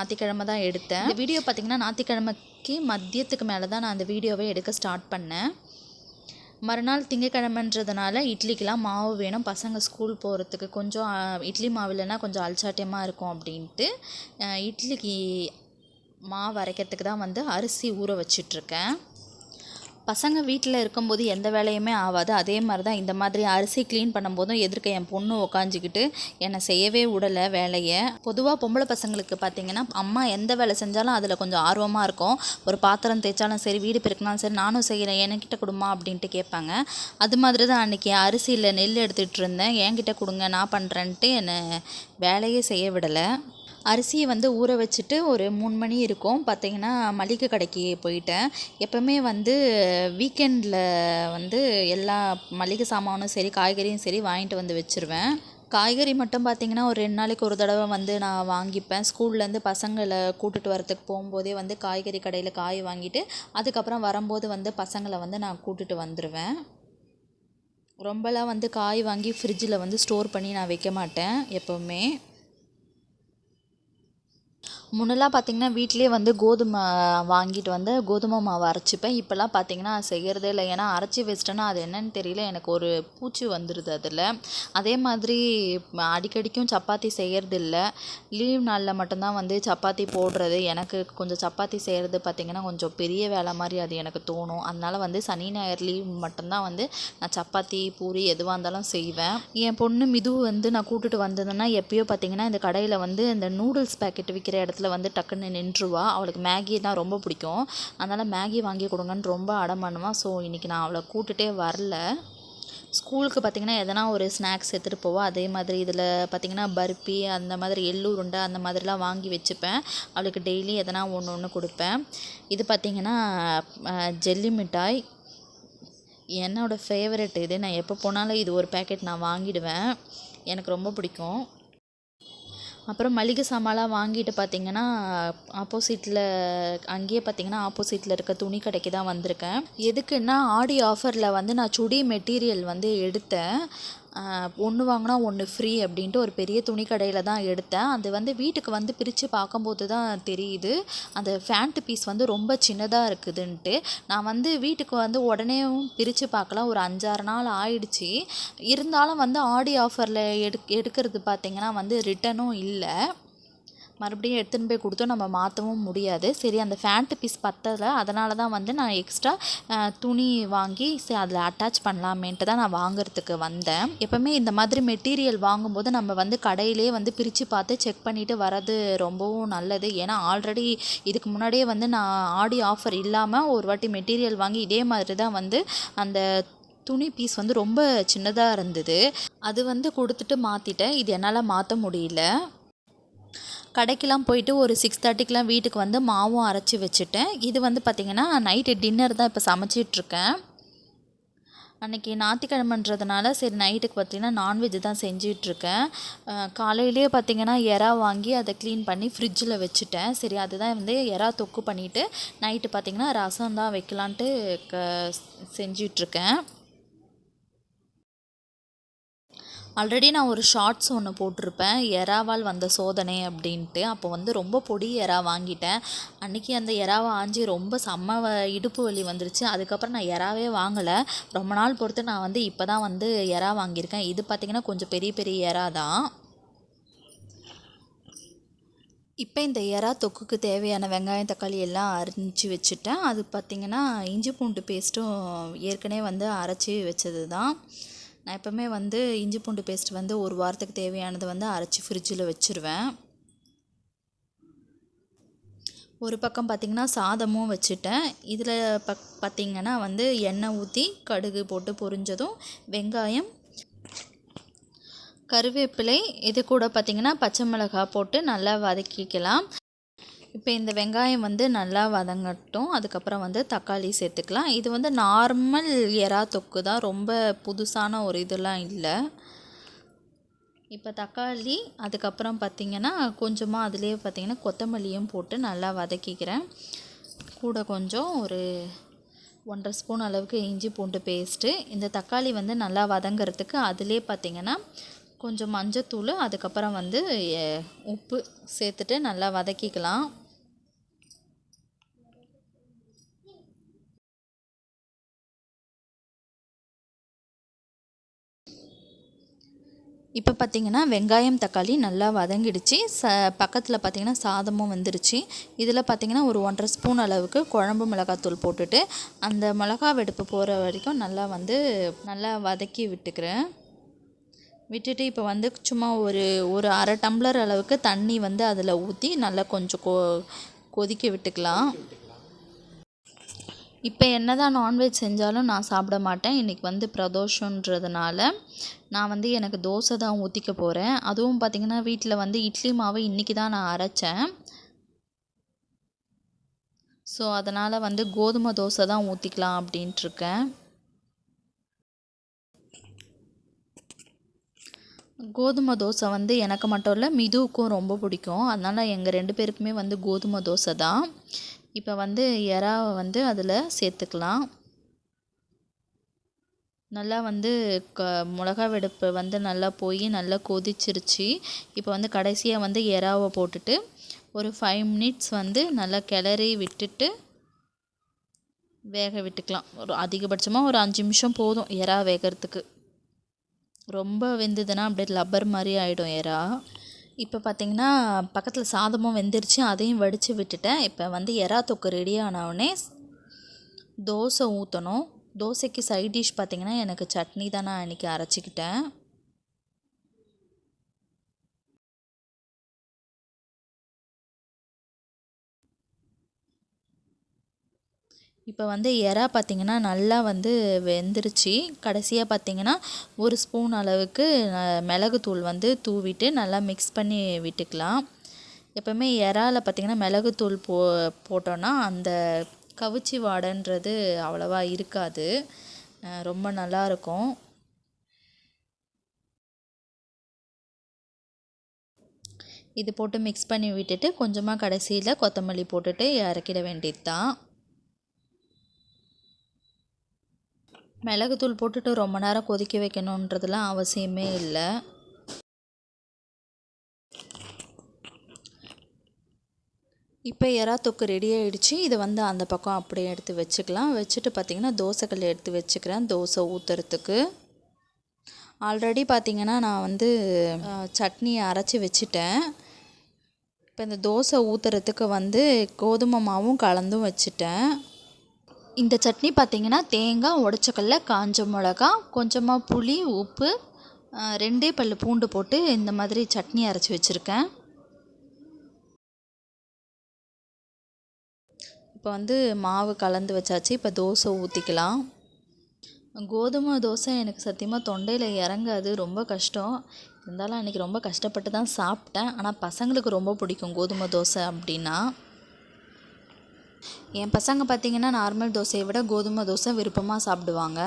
ஞாயிற்றுக்கிழமை தான் எடுத்தேன். இந்த வீடியோ பார்த்திங்கன்னா ஞாயிற்றுக்கிழமைக்கு மதியத்துக்கு மேலே தான் நான் அந்த வீடியோவை எடுக்க ஸ்டார்ட் பண்ணேன். மறுநாள் திங்கக்கிழமைன்றதுனால இட்லிக்கெலாம் மாவு வேணும். பசங்க ஸ்கூல் போகிறதுக்கு கொஞ்சம் இட்லி மாவு இல்லைன்னா கொஞ்சம் அல்சாட்டியமாக இருக்கும் அப்படின்ட்டு இட்லிக்கு மாவு அரைக்கிறதுக்கு தான் வந்து அரிசி ஊற வச்சிட்ருக்கேன் பசங்க வீட்டில் இருக்கும்போது எந்த வேலையுமே ஆகாது அதே மாதிரி தான் இந்த மாதிரி அரிசி க்ளீன் பண்ணும்போதும் எதிர்க்க என் பொண்ணு உக்காஞ்சிக்கிட்டு என்னை செய்யவே விடலை வேலையை. பொதுவாக பொம்பளை பசங்களுக்கு பார்த்தீங்கன்னா அம்மா எந்த வேலை செஞ்சாலும் அதில் கொஞ்சம் ஆர்வமாக இருக்கும். ஒரு பாத்திரம் தேய்ச்சாலும் சரி வீடு பெருக்கினாலும் சரி நானும் செய்கிறேன் என்கிட்ட கொடுமா அப்படின்ட்டு கேட்பாங்க. அது மாதிரி தான் அன்றைக்கி அரிசியில் நெல் எடுத்துகிட்டு இருந்தேன். என்கிட்ட கொடுங்க நான் பண்ணுறேன்ட்டு என்னை வேலையே செய்ய விடலை. அரிசியை வந்து ஊற வச்சுட்டு ஒரு மூணு மணி இருக்கும். பார்த்தீங்கன்னா மளிகை கடைக்கு போயிட்டேன். எப்போவுமே வந்து வீக்கெண்டில் வந்து எல்லா மளிகை சாமானும் சரி காய்கறியும் சரி வாங்கிட்டு வந்து வச்சுருவேன். காய்கறி மட்டும் பார்த்தீங்கன்னா ஒரு ரெண்டு நாளைக்கு ஒரு தடவை வந்து நான் வாங்கிப்பேன். ஸ்கூல்லேருந்து பசங்களை கூட்டுட்டு வரத்துக்கு போகும்போதே வந்து காய்கறி கடையில் காய் வாங்கிட்டு அதுக்கப்புறம் வரும்போது வந்து பசங்களை வந்து நான் கூட்டுட்டு வந்துடுவேன் ரொம்பலாம் வந்து காய் வாங்கி ஃப்ரிட்ஜில் வந்து ஸ்டோர் பண்ணி நான் வைக்க மாட்டேன் எப்போவுமே. முன்னெல்லாம் பார்த்திங்கன்னா வீட்டிலேயே வந்து கோதுமை வாங்கிட்டு வந்து கோதுமை மாவு அரைச்சிப்பேன். இப்போல்லாம் பார்த்திங்கன்னா செய்கிறதே இல்லை. ஏன்னா அரைச்சி வச்சிட்டேன்னா அது என்னன்னு தெரியல. எனக்கு ஒரு பூச்சி வந்துடுது அதில். அதே மாதிரி அடிக்கடிக்கும் சப்பாத்தி செய்கிறது இல்லை. லீவ் நாளில் மட்டும்தான் வந்து சப்பாத்தி போடுறது. எனக்கு கொஞ்சம் சப்பாத்தி செய்கிறது பார்த்திங்கன்னா கொஞ்சம் பெரிய வேலை மாதிரி அது எனக்கு தோணும். அதனால் வந்து சனி ஞாயிறு லீவ் மட்டும்தான் வந்து நான் சப்பாத்தி பூரி எதுவாக இருந்தாலும் செய்வேன். என் பொண்ணு மிது வந்து நான் கூட்டுட்டு வந்ததுன்னா எப்பயோ பார்த்தீங்கன்னா இந்த கடையில் வந்து இந்த நூடுல்ஸ் பேக்கெட் விற்கிற இடத்துல வந்து டக்குன்னு நின்றுவா. அவளுக்கு மேகினா ரொம்ப பிடிக்கும். அதனால் மேகி வாங்கி கொடுங்கன்னு ரொம்ப அடம் பண்ணுவான் ஸோ இன்றைக்கி நான் அவளை கூட்டுகிட்டே வரல. ஸ்கூலுக்கு பார்த்தீங்கன்னா எதனா ஒரு ஸ்நாக்ஸ் எடுத்துகிட்டு போவா. அதே மாதிரி இதில் பார்த்திங்கன்னா பர்பி அந்த மாதிரி எள்ளு உருண்டை அந்த மாதிரிலாம் வாங்கி வச்சுப்பேன். அவளுக்கு டெய்லி எதனா ஒன்று ஒன்று கொடுப்பேன். இது பார்த்தீங்கன்னா ஜெல்லி மிட்டாய். என்னோடய ஃபேவரெட் இது. நான் எப்போ போனாலும் இது ஒரு பேக்கெட் நான் வாங்கிடுவேன். எனக்கு ரொம்ப பிடிக்கும். அப்புறம் மளிகை சாமான்லாம் வாங்கிட்டு பார்த்தீங்கன்னா ஆப்போசிட்டில் அங்கேயே பார்த்தீங்கன்னா ஆப்போசிட்டில் இருக்க துணி கடைக்கு தான் வந்திருக்கேன். எதுக்குன்னா ஆடி ஆஃபரில் வந்து நான் சுடி மெட்டீரியல் வந்து எடுத்தேன். ஒன்று வாங்கினா ஒன்று ஃப்ரீ அப்படின்ட்டு ஒரு பெரிய துணி கடையில் தான் எடுத்தேன். அது வந்து வீட்டுக்கு வந்து பிரித்து பார்க்கும்போது தான் தெரியுது. அந்த ஃபேண்ட்டு பீஸ் வந்து ரொம்ப சின்னதாக இருக்குதுன்ட்டு. நான் வந்து வீட்டுக்கு வந்து உடனேவும் பிரித்து பார்க்கலாம். ஒரு அஞ்சாறு நாள் ஆயிடுச்சு. இருந்தாலும் வந்து ஆடி ஆஃபரில் எடு எடுக்கிறது பார்த்திங்கன்னா வந்து ரிட்டனும் இல்லை. மறுபடியும் எடுத்துன்னு போய் கொடுத்தும் நம்ம மாற்றவும் முடியாது. சரி அந்த ஃபேண்ட்டு பீஸ் பத்தலை அதனால தான் வந்து நான் எக்ஸ்ட்ரா துணி வாங்கி சரி அதில் அட்டாச் பண்ணலாமேன்ட்டு தான் நான் வாங்குறதுக்கு வந்தேன். எப்போவுமே இந்த மாதிரி மெட்டீரியல் வாங்கும்போது நம்ம வந்து கடையிலே வந்து பிரித்து பார்த்து செக் பண்ணிவிட்டு வர்றது ரொம்பவும் நல்லது. ஏன்னா ஆல்ரெடி இதுக்கு முன்னாடியே வந்து நான் ஆடி ஆஃபர் இல்லாமல் ஒரு வாட்டி மெட்டீரியல் வாங்கி இதே மாதிரி தான் வந்து அந்த துணி பீஸ் வந்து ரொம்ப சின்னதாக இருந்தது. அது வந்து கொடுத்துட்டு மாற்றிட்டேன் இது என்னால் மாற்ற முடியல. கடைக்கெலாம் போயிட்டு ஒரு சிக்ஸ் தேர்ட்டிக்கெலாம் வீட்டுக்கு வந்து மாவும் அரைச்சி வச்சுட்டேன். இது வந்து பார்த்திங்கன்னா நைட்டு டின்னர் தான் இப்போ சமைச்சிட்ருக்கேன். அன்றைக்கி ஞாயிற்றுக்கிழமைன்றதுனால சரி நைட்டுக்கு பார்த்திங்கன்னா நான்வெஜ் தான் செஞ்சிகிட்ருக்கேன் காலையிலேயே பார்த்தீங்கன்னா எறா வாங்கி அதை க்ளீன் பண்ணி ஃப்ரிட்ஜில் வச்சுட்டேன். சரி அதுதான் வந்து எறா தொக்கு பண்ணிவிட்டு நைட்டு பார்த்தீங்கன்னா ரசம் தான் வைக்கலான்ட்டு க செஞ்சிகிட்ருக்கேன் ஆல்ரெடி நான் ஒரு ஷார்ட்ஸ் ஒன்று போட்டிருப்பேன். எறாவால் வந்த சோதனை அப்படின்ட்டு. அப்போ வந்து ரொம்ப பொடி எறா வாங்கிட்டேன். அன்றைக்கி அந்த எறாவை ஆஞ்சி ரொம்ப செம்ம வ- இடுப்பு வலி வந்துருச்சு. அதுக்கப்புறம் நான் எறாவே வாங்கலை. ரொம்ப நாள் பொறுத்து நான் வந்து இப்போ தான் வந்து எறா வாங்கியிருக்கேன். இது பார்த்திங்கன்னா கொஞ்சம் பெரிய பெரிய எறா தான். இப்போ இந்த எறா தொக்குக்கு தேவையான வெங்காயம் தக்காளி எல்லாம் அரிஞ்சு வச்சுட்டேன். அது பார்த்திங்கன்னா இஞ்சி பூண்டு பேஸ்ட்டும் ஏற்கனவே வந்து அரைச்சி வச்சது தான் நான் எப்போவுமே வந்து இஞ்சி பூண்டு பேஸ்ட் வந்து ஒரு வாரத்துக்கு தேவையானதை வந்து அரைச்சி ஃப்ரிட்ஜில் வச்சுருவேன். ஒரு பக்கம் பார்த்திங்கன்னா சாதமும் வச்சுட்டேன். இதில் பக் பார்த்திங்கன்னா வந்து எண்ணெய் ஊற்றி கடுகு போட்டு பொரிஞ்சதும் வெங்காயம் கருவேப்பிலை இது கூட பார்த்திங்கன்னா பச்சை மிளகாய் போட்டு நல்லா வதக்கிக்கலாம். இப்போ இந்த வெங்காயம் வந்து நல்லா வதங்கட்டும் அதுக்கப்புறம் வந்து தக்காளி சேர்த்துக்கலாம். இது வந்து நார்மல் எறா தொக்கு தான் ரொம்ப புதுசான ஒரு இதெல்லாம் இல்லை. இப்போ தக்காளி அதுக்கப்புறம் பார்த்திங்கன்னா கொஞ்சமாக அதுலேயே பார்த்திங்கன்னா கொத்தமல்லியும் போட்டு நல்லா வதக்கிக்கிறேன். கூட கொஞ்சம் ஒரு ஒன்றரை ஸ்பூன் அளவுக்கு இஞ்சி பூண்டு பேஸ்ட்டு இந்த தக்காளி வந்து நல்லா வதங்கிறதுக்கு அதிலே பார்த்திங்கன்னா கொஞ்சம் மஞ்சத்தூள் அதுக்கப்புறம் வந்து உப்பு சேர்த்துட்டு நல்லா வதக்கிக்கலாம். இப்போ பார்த்திங்கன்னா வெங்காயம் தக்காளி நல்லா வதங்கிடுச்சு. ச பக்கத்தில் பார்த்திங்கன்னா சாதமும் வந்துருச்சு. இதில் பார்த்திங்கன்னா ஒரு ஒன்றரை ஸ்பூன் அளவுக்கு குழம்பு மிளகாத்தூள் போட்டுட்டு அந்த மிளகா வெடுப்பு போகிற வரைக்கும் நல்லா வந்து நல்லா வதக்கி விட்டுக்கிறேன். விட்டுட்டு இப்போ வந்து சும்மா ஒரு ஒரு அரை டம்ளர் அளவுக்கு தண்ணி வந்து அதில் ஊற்றி நல்லா கொஞ்சம் கொ கொதிக்க விட்டுக்கலாம். இப்போ என்ன தான் நான்வெஜ் செஞ்சாலும் நான் சாப்பிட மாட்டேன். இன்றைக்கி வந்து பிரதோஷன்றதுனால நான் வந்து எனக்கு தோசை தான் ஊற்றிக்க போகிறேன் அதுவும் பார்த்திங்கன்னா வீட்டில் வந்து இட்லி மாவு இன்றைக்கி தான் நான் அரைச்சேன். ஸோ அதனால் வந்து கோதுமை தோசை தான் ஊற்றிக்கலாம் அப்படின்ட்டுருக்கேன் கோதுமை தோசை வந்து எனக்கு மட்டும் இல்லை மிதுவுக்கும் ரொம்ப பிடிக்கும். அதனால் எங்கள் ரெண்டு பேருக்குமே வந்து கோதுமை தோசை தான். இப்போ வந்து எறாவை வந்து அதில் சேர்த்துக்கலாம். நல்லா வந்து க மிளகா வெடுப்பு வந்து நல்லா போய் நல்லா கொதிச்சிருச்சு. இப்போ வந்து கடைசியாக வந்து எறாவை போட்டுட்டு ஒரு ஃபைவ் மினிட்ஸ் வந்து நல்லா கிளறி விட்டுட்டு வேக விட்டுக்கலாம். ஒரு அதிகபட்சமாக ஒரு அஞ்சு நிமிஷம் போதும் எறா வேகிறதுக்கு. ரொம்ப வெந்ததுன்னா அப்படியே லப்பர் மாதிரி ஆகிடும் எறா இப்போ பார்த்தீங்கன்னா பக்கத்தில் சாதமும் வெந்துருச்சு அதையும் வடித்து விட்டுட்டேன். இப்போ வந்து எறா தொக்கு ரெடி ஆனவுடனே தோசை ஊற்றணும் தோசைக்கு சைட் டிஷ் பார்த்தீங்கன்னா எனக்கு சட்னி தான் நான் இன்றைக்கி அரைச்சிக்கிட்டேன். இப்போ வந்து எறா பார்த்திங்கன்னா நல்லா வந்து வெந்துருச்சு. கடைசியாக பார்த்திங்கன்னா ஒரு ஸ்பூன் அளவுக்கு மிளகுத்தூள் வந்து தூவிட்டு நல்லா மிக்ஸ் பண்ணி விட்டுக்கலாம். எப்போவுமே இறால பார்த்திங்கன்னா மிளகுத்தூள் போ போட்டோன்னா அந்த கவுச்சி வாடைன்றது அவ்வளோவா இருக்காது. ரொம்ப நல்லா இருக்கும். இது போட்டு மிக்ஸ் பண்ணி விட்டுட்டு கொஞ்சமாக கடைசியில் கொத்தமல்லி போட்டுட்டு இறக்கிட வேண்டியது தான் மிளகுத்தூள் போட்டுட்டு ரொம்ப நேரம் கொதிக்க வைக்கணுன்றதுலாம் அவசியமே இல்லை. இப்போ எறா தொக்கு ரெடி ஆகிடுச்சு இதை வந்து அந்த பக்கம் அப்படியே எடுத்து வச்சுக்கலாம். வச்சுட்டு பார்த்திங்கன்னா தோசைக்கல் எடுத்து வச்சுக்கிறேன். தோசை ஊற்றுறதுக்கு ஆல்ரெடி பார்த்திங்கன்னா நான் வந்து சட்னியை அரைச்சி வச்சுட்டேன். இப்போ இந்த தோசை ஊற்றுறதுக்கு வந்து கோதுமை மாவும் கலந்தும் வச்சுட்டேன். இந்த சட்னி பார்த்திங்கன்னா தேங்காய் உடச்சக்கல்ல காஞ்ச மிளகா கொஞ்சமாக புளி உப்பு ரெண்டே பல் பூண்டு போட்டு இந்த மாதிரி சட்னி அரைச்சி வச்சுருக்கேன். இப்போ வந்து மாவு கலந்து வச்சாச்சு. இப்போ தோசை ஊற்றிக்கலாம் கோதுமை தோசை எனக்கு சத்தியமாக தொண்டையில் இறங்காது. ரொம்ப கஷ்டம். இருந்தாலும் அன்றைக்கி ரொம்ப கஷ்டப்பட்டு தான் சாப்பிட்டேன். ஆனால் பசங்களுக்கு ரொம்ப பிடிக்கும் கோதுமை தோசை அப்படின்னா. என் பசங்க பார்த்திங்கன்னா நார்மல் தோசையை விட கோதுமை தோசை விருப்பமாக சாப்பிடுவாங்க.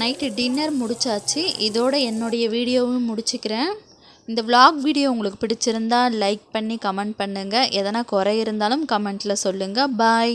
நைட்டு டின்னர் முடிச்சாச்சு. இதோட என்னுடைய வீடியோவும் முடிச்சுக்கிறேன். இந்த vlog வீடியோ உங்களுக்கு பிடிச்சிருந்தா லைக் பண்ணி கமெண்ட் பண்ணுங்கள் எதனா குறை இருந்தாலும் கமெண்ட்டில் சொல்லுங்கள் பாய்